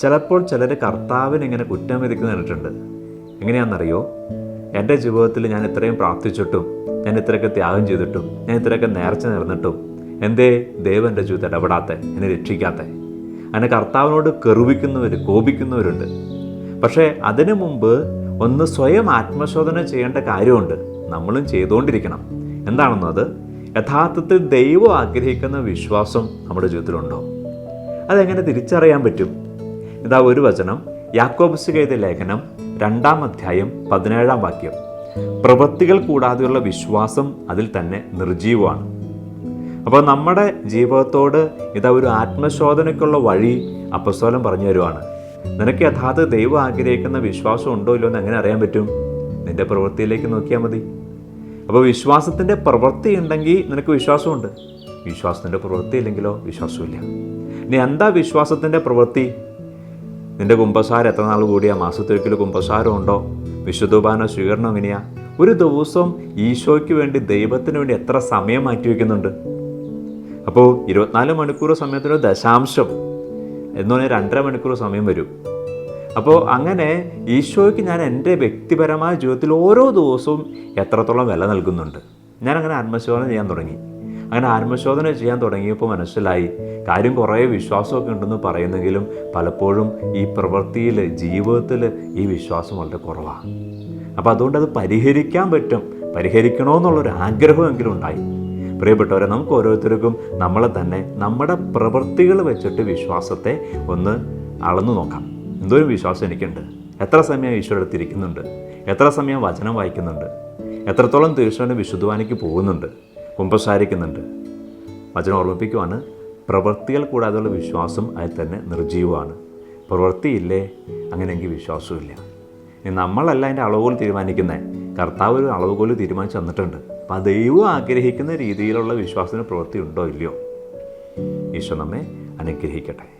ചിലപ്പോൾ ചിലർ കർത്താവിന് ഇങ്ങനെ കുറ്റം വിധിക്കുന്ന കണ്ടിട്ടുണ്ട് എങ്ങനെയാണെന്നറിയോ? എന്റെ ജീവിതത്തിൽ ഞാൻ ഇത്രയും പ്രാർത്ഥിച്ചിട്ടും ഞാൻ ഇത്രയൊക്കെ ത്യാഗം ചെയ്തിട്ടും ഞാൻ ഇത്രയൊക്കെ നേർച്ച നേർന്നിട്ടും എന്തേ? ദൈവം എന്റെ ജീവിതത്തെ ഇടപെടാത്ത എന്നെ രക്ഷിക്കാത്ത. അങ്ങനെ കർത്താവിനോട് കെറുവിക്കുന്നവർ കോപിക്കുന്നവരുണ്ട്. പക്ഷേ അതിനു മുമ്പ് ഒന്ന് സ്വയം ആത്മശോധന ചെയ്യേണ്ട കാര്യമുണ്ട്. നമ്മളും ചെയ്തുകൊണ്ടിരിക്കണം. എന്താണെന്നത് യഥാർത്ഥത്തിൽ ദൈവം ആഗ്രഹിക്കുന്ന വിശ്വാസം നമ്മുടെ ജീവിതത്തിലുണ്ടോ? അതെങ്ങനെ തിരിച്ചറിയാൻ പറ്റും? ഇതാ ഒരു വചനം. യാക്കോബസ് എഴുതിയ ലേഖനം രണ്ടാം അധ്യായം പതിനേഴാം വാക്യം. പ്രവൃത്തികൾ കൂടാതെയുള്ള വിശ്വാസം അതിൽ തന്നെ നിർജീവമാണ് അപ്പോൾ നമ്മുടെ ജീവിതത്തോട് ഇതാ ഒരു ആത്മശോധനയ്ക്കുള്ള വഴി അപ്പസ്വലം പറഞ്ഞു തരുവാണ്. നിനക്ക് യഥാർത്ഥ ദൈവം ആഗ്രഹിക്കുന്ന വിശ്വാസം ഉണ്ടോ ഇല്ലോ എന്ന് എങ്ങനെ അറിയാൻ പറ്റും? നിന്റെ പ്രവൃത്തിയിലേക്ക് നോക്കിയാൽ മതി. അപ്പോൾ വിശ്വാസത്തിന്റെ പ്രവൃത്തി ഉണ്ടെങ്കിൽ നിനക്ക് വിശ്വാസമുണ്ട്. വിശ്വാസത്തിന്റെ പ്രവൃത്തി ഇല്ലെങ്കിലോ വിശ്വാസമില്ല. നീ എന്താ വിശ്വാസത്തിന്റെ പ്രവൃത്തി? നിന്റെ കുമ്പസാരം എത്ര നാൾ കൂടിയാ? മാസത്തിലൊരിക്കലും കുമ്പസാരം ഉണ്ടോ വിശുദ്ധോപാന സ്വീകരണം എങ്ങനെയാ? ഒരു ദിവസം ഈശോയ്ക്ക് വേണ്ടി ദൈവത്തിന് വേണ്ടി എത്ര സമയം മാറ്റിവെക്കുന്നുണ്ട് അപ്പോൾ ഇരുപത്തിനാല് മണിക്കൂർ സമയത്തിന് ദശാംശം. എന്ന് പറഞ്ഞാൽ രണ്ടര മണിക്കൂർ സമയം വരും. അപ്പോൾ അങ്ങനെ ഈശോയ്ക്ക് ഞാൻ എന്റെ വ്യക്തിപരമായ ജീവിതത്തിൽ ഓരോ ദിവസവും എത്രത്തോളം വില നൽകുന്നുണ്ട്? ഞാനങ്ങനെ ആത്മശോധന ചെയ്യാൻ തുടങ്ങി. അങ്ങനെ ആത്മശോധന ചെയ്യാൻ തുടങ്ങിയപ്പോൾ മനസ്സിലായി കാര്യം കുറേ വിശ്വാസമൊക്കെ ഉണ്ടെന്ന് പറയുന്നെങ്കിലും പലപ്പോഴും ഈ പ്രവൃത്തിയിൽ ജീവിതത്തിൽ ഈ വിശ്വാസം വളരെ കുറവാണ്. അപ്പോൾ അതുകൊണ്ട് അത് പരിഹരിക്കാൻ പറ്റും പരിഹരിക്കണമെന്നുള്ളൊരു ആഗ്രഹമെങ്കിലും ഉണ്ടായി. പ്രിയപ്പെട്ടവരെ നമുക്ക് ഓരോരുത്തർക്കും നമ്മളെ തന്നെ നമ്മുടെ പ്രവൃത്തികൾ വെച്ചിട്ട് വിശ്വാസത്തെ ഒന്ന് അളന്നു നോക്കാം. എന്തോരം വിശ്വാസം എനിക്കുണ്ട്. എത്ര സമയം ഈശ്വര അടുത്തിരിക്കുന്നുണ്ട് എത്ര സമയം വചനം വായിക്കുന്നുണ്ട്. എത്രത്തോളം തീർച്ചയായും വിശുദ്ധവാനിക്ക് പോകുന്നുണ്ട്. കുമ്പസാരിക്കുന്നുണ്ട്. വചനം ഓർമ്മിപ്പിക്കുവാണ്. പ്രവൃത്തികൾ കൂടാതെയുള്ള വിശ്വാസം അതിൽ തന്നെ നിർജീവമാണ് പ്രവൃത്തിയില്ലേ? അങ്ങനെയെങ്കിൽ വിശ്വാസമില്ല ഇനി നമ്മളല്ല അതിന്റെ അളവുകൾ തീരുമാനിക്കുന്നത് കർത്താവ് ഒരു അളവുകോൽ തീരുമാനിച്ച് തന്നിട്ടുണ്ട്. അപ്പം ആ ദൈവം ആഗ്രഹിക്കുന്ന രീതിയിലുള്ള വിശ്വാസത്തിന് പ്രവൃത്തി ഉണ്ടോ ഇല്ലയോ? ഈശോ നമ്മെ അനുഗ്രഹിക്കട്ടെ.